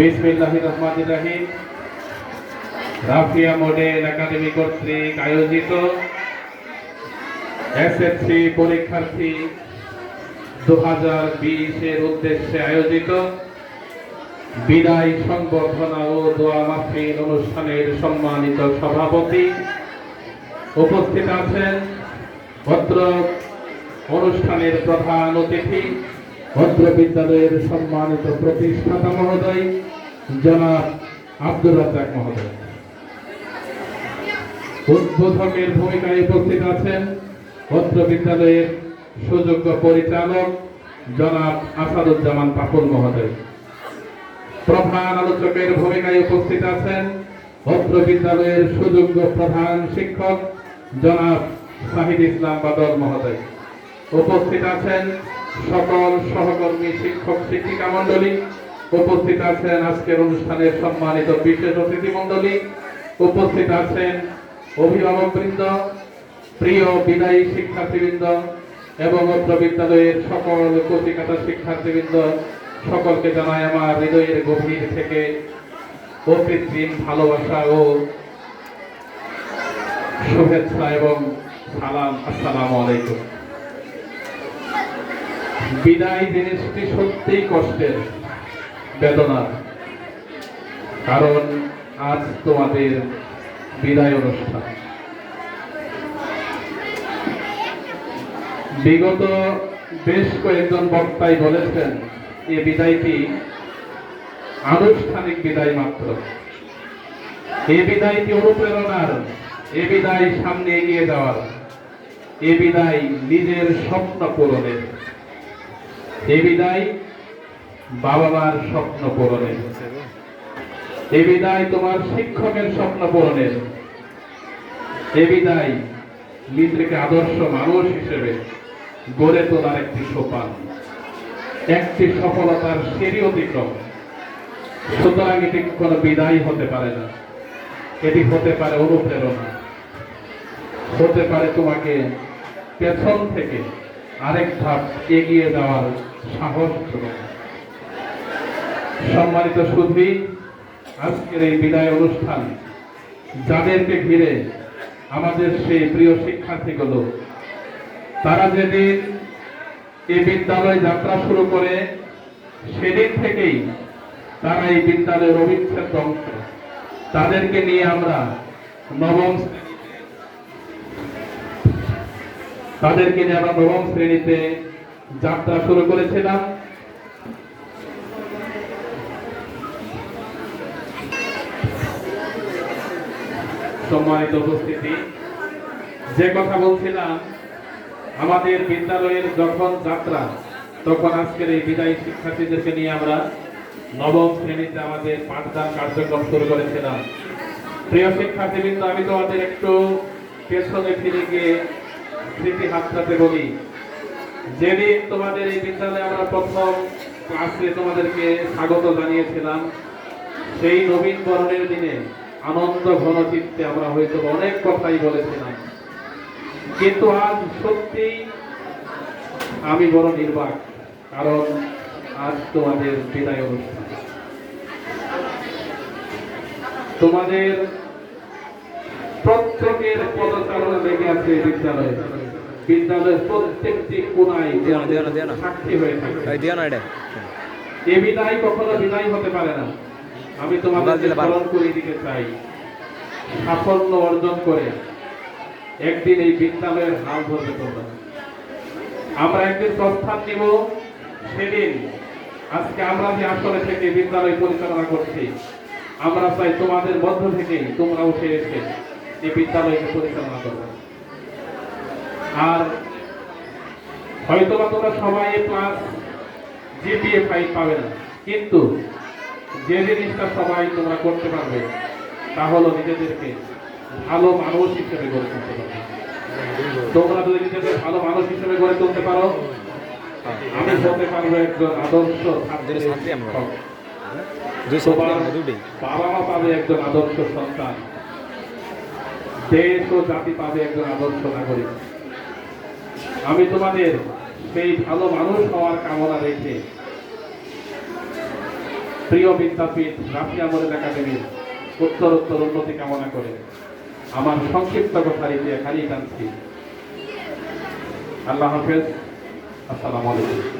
বিসমিল্লাহ Rafia model academy কর্তৃক আয়োজিত এসএসসি পরীক্ষার্থী দু হাজার বিশের উদ্দেশ্যে আয়োজিত বিদায় সংবর্ধনা ও দোয়া মাহফিল অনুষ্ঠানের সম্মানিত সভাপতি উপস্থিত আছেন ভদ্র অনুষ্ঠানের প্রধান অতিথি ভদ্র বিদ্যালয়ের সম্মানিত প্রতিষ্ঠাতা মহোদয়, জনাব আব্দুর রাজ্জাক মহোদয়। উদ্বোধকের ভূমিকায় উপস্থিত আছেন ভদ্র বিদ্যালয়ের সুযোগ্য পরিচালক, জনাব আসাদুজ্জামান পাপুল মহোদয়। প্রধান আলোচকের ভূমিকায় উপস্থিত আছেন ভদ্র বিদ্যালয়ের সুযোগ্য প্রধান শিক্ষক, জনাব শাহিদ ইসলাম বাদল মহোদয়। উপস্থিত আছেন সকল সহকর্মী, শিক্ষক, শিক্ষিকা মণ্ডলী উপস্থিত আছেন আজকের অনুষ্ঠানের সম্মানিত বিশেষ অতিথি মণ্ডলী। উপস্থিত আছেন অভিভাবকবৃন্দ, প্রিয় বিদায়ী শিক্ষার্থীবৃন্দ এবং অত্র বিদ্যালয়ের সকল কচিকাতা শিক্ষার্থীবৃন্দ, সকলকে জানাই আমার হৃদয়ের গভীর থেকে অকৃত্রিম ভালোবাসা ও শুভেচ্ছা এবং সালাম। আসসালামু আলাইকুম। বিদায় জিনিসটি সত্যিই কষ্টের বেদনার কারণ আজ তোমাদের বিদায় অনুষ্ঠান। বিগত বেশ কয়েকজন বক্তাই বলেছেন, এ বিদায়টি আনুষ্ঠানিক বিদায় মাত্র। এ বিদায়টি অনুপ্রেরণার, এ বিদায় সামনে এগিয়ে যাওয়ার, এ বিদায় নিজের স্বপ্ন পূরণের। এ বিদায় বাবা মার স্বপ্ন পূরণের। বিদায় তোমার শিক্ষকের স্বপ্ন পূরণের। বিদায় নিজেকে আদর্শ মানুষ হিসেবে গড়ে তোলার একটি সোপান, একটি সফলতার সিঁড়ি অতিক্রম। সুতরাং এটি কোনো বিদায় হতে পারে না। এটি হতে পারে অনুপ্রেরণা। হতে পারে তোমাকে পেছন থেকে আরেক ধাপ এগিয়ে যাওয়ার সাহস যোগায় সম্মানিত সুধী, আজকের এই বিদায় অনুষ্ঠান যাদেরকে ঘিরে আমাদের সেই প্রিয় শিক্ষার্থীগুলো, তারা যেদিন এই বিদ্যালয় যাত্রা শুরু করে, সেদিন থেকেই তারা এই বিদ্যালয়ের অবিচ্ছেদ্য অংশ। তাদেরকে নিয়ে আমরা নবম তাদেরকে নিয়ে আমরা নবম শ্রেণীতে যাত্রা শুরু করেছিলাম। সম্মানিত উপস্থিতি, যে কথা বলছিলাম, আমাদের বিদ্যালয়ের যখন যাত্রা, তখন আজকের এই বিদায়ী শিক্ষার্থীদেরকে নিয়ে আমরা নবম শ্রেণীতে আমাদের পাঠদান কার্যক্রম শুরু করেছিলাম। প্রিয় শিক্ষার্থীবৃন্দ, আমি তোমাদের একটু পেছনে ফিরে গিয়ে স্মৃতি হাতটাতে বলি। যেদিন তোমাদের এই বিদ্যালয়ে আমরা প্রথম ক্লাসে তোমাদেরকে স্বাগত জানিয়েছিলাম, সেই নবীন বরণের দিনে আনন্দ ঘন চিত্তে আমরা হয়তো অনেক কথাই বলেছিলাম। কিন্তু আজ সত্যি আমি বড় নির্বাক, কারণ আজ তোমাদের বিদায় অনুষ্ঠান। তোমাদের প্রত্যেকের পদচারণা লেগে আছে বিদ্যালয়ে। বিদ্যালয়ের প্রত্যেকটি কোনায়। সাক্ষী হয়ে থাকে। দিও না এটা। এ বিদায় কখনো বিদায় হতে পারে না। আমি তোমাদের। স্মরণ করে দিতে চাই। সাফল্য অর্জন করে একদিন এই বিদ্যালয়ের হাল ধরবে তোমরা। আমরা একদিন প্রস্থান নিব। সেদিন আজকে আমরা যে আসলে থেকে বিদ্যালয় পরিচালনা করছি আমরা চাই তোমাদের মধ্য থেকেই তোমরা উঠে এসে এই বিদ্যালয়কে পরিচালনা করবে। আর হয়তোবা তোমরা সবাই প্লাস জিপিএ ফাইভ পাবে না কিন্তু যে জিনিসটা সবাই তোমরা করতে পারবে তা হলো নিজেদেরকে ভালো মানুষ হিসেবে গড়ে তুলতে পারবে। তোমরা যদি নিজেদের ভালো মানুষ হিসেবে গড়ে তুলতে পারো আমি হতে পারব একজন আদর্শ বাবা মা পাবে একজন আদর্শ সন্তান। দেশ ও জাতি পাবে একজন আদর্শ নাগরিক। আমি তোমাদের সেই ভালো মানুষ হওয়ার কামনা রেখে প্রিয় বিদ্যাপীঠ রাফিয়া মডেল একাডেমির উত্তরোত্তর উন্নতি কামনা করে আমার সংক্ষিপ্ত কথা রীতি এখানেই টানছি আল্লাহ হাফেজ, আসসালামু আলাইকুম।